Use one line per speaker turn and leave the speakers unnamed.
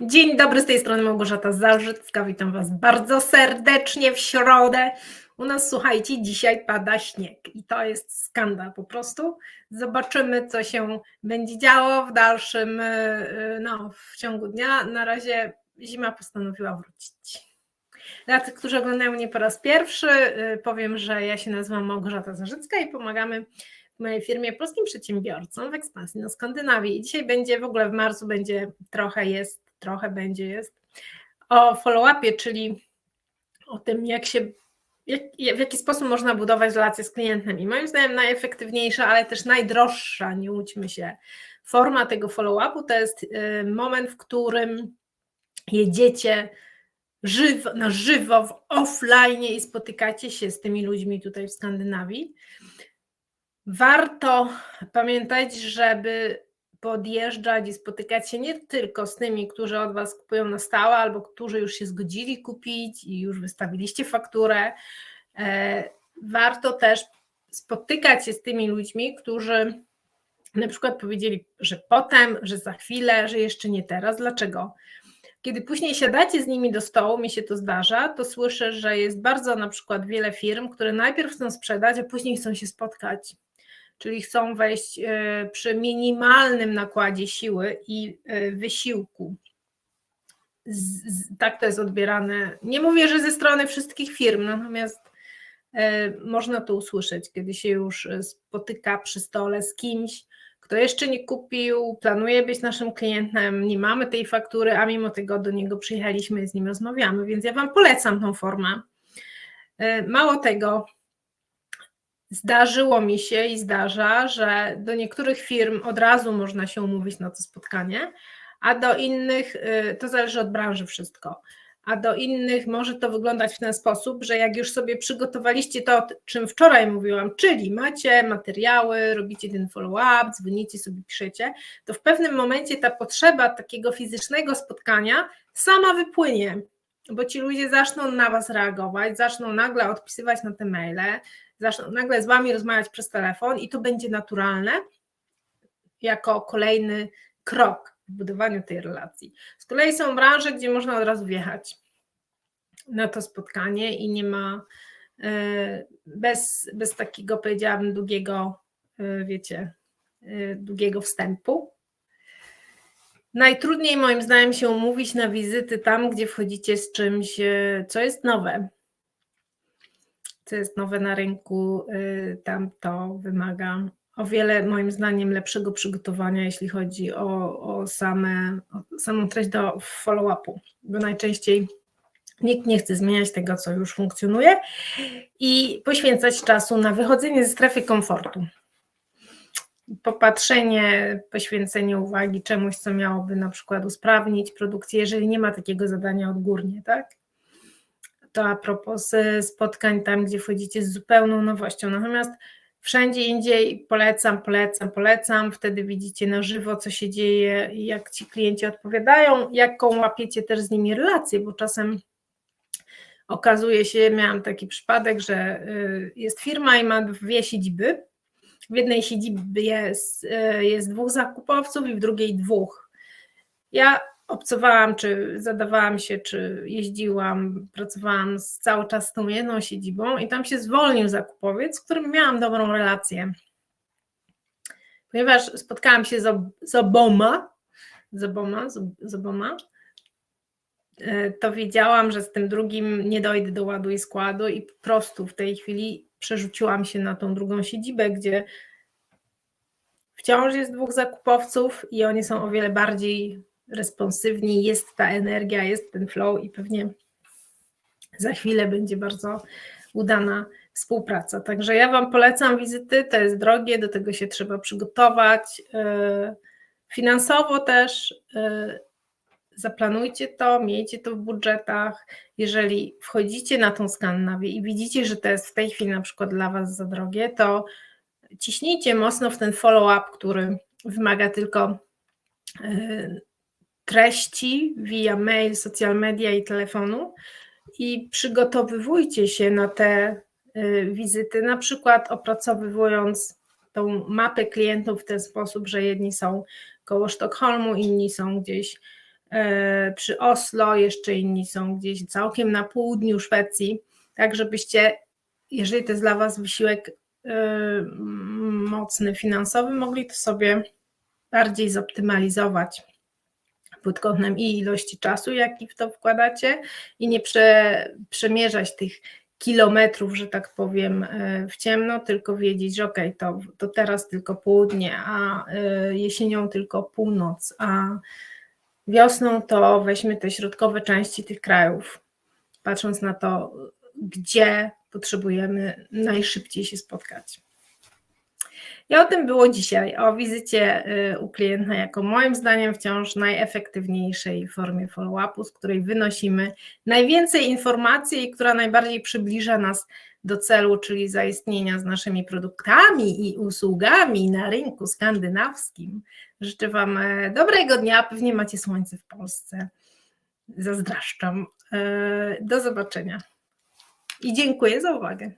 Dzień dobry, z tej strony Małgorzata Zarzycka. Witam Was bardzo serdecznie w środę. U nas, słuchajcie, dzisiaj pada śnieg i to jest skandal po prostu. Zobaczymy, co się będzie działo w dalszym, yy, no, w ciągu dnia. Na razie zima postanowiła wrócić. Dla tych, którzy oglądają mnie po raz pierwszy, yy, powiem, że ja się nazywam Małgorzata Zarzycka i pomagamy w mojej firmie polskim przedsiębiorcom w ekspansji na Skandynawii. I dzisiaj będzie, w ogóle w marcu będzie trochę jest, trochę będzie jest o follow-upie, czyli o tym, jak się, jak, w jaki sposób można budować relacje z klientem. I moim zdaniem najefektywniejsza, ale też najdroższa, nie łudźmy się, forma tego follow-upu to jest y, moment, w którym jedziecie żywo, na żywo, w offline i spotykacie się z tymi ludźmi tutaj w Skandynawii. Warto pamiętać, żeby podjeżdżać i spotykać się nie tylko z tymi, którzy od Was kupują na stałe, albo którzy już się zgodzili kupić i już wystawiliście fakturę. E, warto też spotykać się z tymi ludźmi, którzy na przykład powiedzieli, że potem, że za chwilę, że jeszcze nie teraz. Dlaczego? Kiedy później siadacie z nimi do stołu, mi się to zdarza, to słyszę, że jest bardzo na przykład wiele firm, które najpierw chcą sprzedać, a później chcą się spotkać czyli chcą wejść e, przy minimalnym nakładzie siły i e, wysiłku. tak to jest odbierane. Nie mówię, że ze strony wszystkich firm, natomiast e, można to usłyszeć, kiedy się już spotyka przy stole z kimś, kto jeszcze nie kupił, planuje być naszym klientem, nie mamy tej faktury, a mimo tego do niego przyjechaliśmy i z nim rozmawiamy, więc ja Wam polecam tą formę. Mało tego, Zdarzyło mi się i zdarza, że do niektórych firm od razu można się umówić na to spotkanie, a do innych y, to zależy od branży wszystko. A do innych może to wyglądać w ten sposób, że jak już sobie przygotowaliście to, o czym wczoraj mówiłam, czyli macie materiały, robicie ten follow-up, dzwonicie sobie, piszecie, to w pewnym momencie ta potrzeba takiego fizycznego spotkania sama wypłynie, bo ci ludzie zaczną na Was reagować, zaczną nagle odpisywać na te maile, zaczną nagle z Wami rozmawiać przez telefon i to będzie naturalne jako kolejny krok w budowaniu tej relacji. Z kolei są branże, gdzie można od razu wjechać na to spotkanie i nie ma e, bez, bez takiego, powiedziałabym, długiego, e, wiecie, e, długiego wstępu. Najtrudniej moim zdaniem się umówić na wizyty tam, gdzie wchodzicie z czymś, co jest nowe, co jest nowe na rynku, y, tam to wymaga o wiele moim zdaniem lepszego przygotowania, jeśli chodzi o, o, same, o samą treść do follow-upu, bo najczęściej nikt nie chce zmieniać tego, co już funkcjonuje i poświęcać czasu na wychodzenie ze strefy komfortu. Popatrzenie, poświęcenie uwagi czemuś, co miałoby na przykład usprawnić produkcję, jeżeli nie ma takiego zadania odgórnie, tak? to a propos spotkań tam, gdzie wchodzicie z zupełną nowością. Natomiast wszędzie indziej polecam, polecam, polecam. Wtedy widzicie na żywo, co się dzieje, jak ci klienci odpowiadają, jaką łapiecie też z nimi relację, bo czasem okazuje się, miałam taki przypadek, że y, jest firma i ma dwie siedziby. W jednej siedzibie jest, y, jest dwóch zakupowców i w drugiej dwóch. Ja obcowałam, czy zadawałam się, czy jeździłam, pracowałam z, cały czas z tą jedną siedzibą i tam się zwolnił zakupowiec, z którym miałam dobrą relację. Ponieważ spotkałam się z, z oboma, z oboma, z, z oboma, e, to wiedziałam, że z tym drugim nie dojdę do ładu i składu i po prostu w tej chwili przerzuciłam się na tą drugą siedzibę, gdzie wciąż jest dwóch zakupowców i oni są o wiele bardziej responsywni, jest ta energia, jest ten flow i pewnie za chwilę będzie bardzo udana współpraca. Także ja Wam polecam wizyty, to jest drogie, do tego się trzeba przygotować. E, finansowo też e, zaplanujcie to, miejcie to w budżetach. Jeżeli wchodzicie na tą Skandynawię i widzicie, że to jest w tej chwili na przykład dla Was za drogie, to ciśnijcie mocno w ten follow-up, który wymaga tylko e, treści via mail, social media i telefonu i przygotowywujcie się na te y, wizyty, na przykład opracowywując tą mapę klientów w ten sposób, że jedni są koło Sztokholmu, inni są gdzieś e, przy Oslo, jeszcze inni są gdzieś całkiem na południu Szwecji, tak żebyście, jeżeli to jest dla Was wysiłek e, mocny finansowy, mogli to sobie bardziej zoptymalizować pod kątem i ilości czasu, jaki w to wkładacie, i nie prze, przemierzać tych kilometrów, że tak powiem, e, w ciemno, tylko wiedzieć, że ok, to, to teraz tylko południe, a e, jesienią tylko północ, a wiosną to weźmy te środkowe części tych krajów, patrząc na to, gdzie potrzebujemy najszybciej się spotkać. I o tym było dzisiaj, o wizycie y, u klienta jako moim zdaniem wciąż najefektywniejszej formie follow-upu, z której wynosimy najwięcej informacji i która najbardziej przybliża nas do celu, czyli zaistnienia z naszymi produktami i usługami na rynku skandynawskim. Życzę Wam e, dobrego dnia, pewnie macie słońce w Polsce. Zazdraszczam. E, Do zobaczenia. I dziękuję za uwagę.